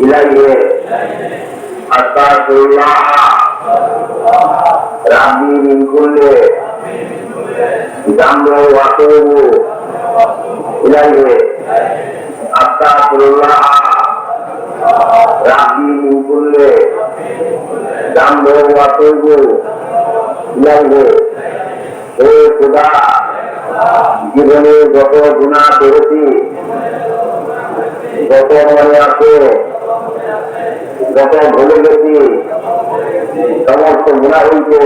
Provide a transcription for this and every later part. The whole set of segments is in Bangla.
إليه أستغفر الله ربي من كل ذنب وأتوب إليه أستغفر الله ربي من كل ذنب وأتوب إليه হে খুদা জীবনে যত গুণা করেছি যত মনে আছে যত ভুলে গেছি, সমস্ত গুণা হইতে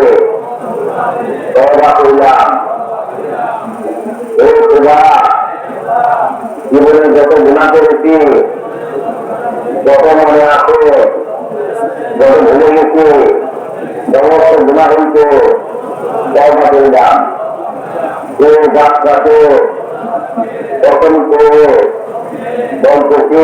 জীবনে যত গুণা করেছি, যত মনে আছে, যত ভুলে গেছি, সমস্ত গুণা হইতে তবা করলাম। ও যাত্রাকে পতন করে বলতেছি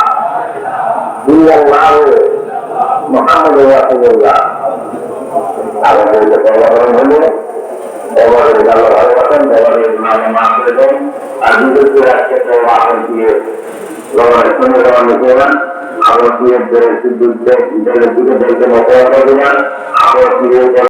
ইল্লাল্লাহ মুহাম্মাদুর রাসূলুল্লাহ আমাদের যে প্রবর্তন হলো প্রবর্তন আল্লাহ ভালোবাসেন প্রবর্তন নামে মাফ করে দেন আর লড়াই নিতে আবার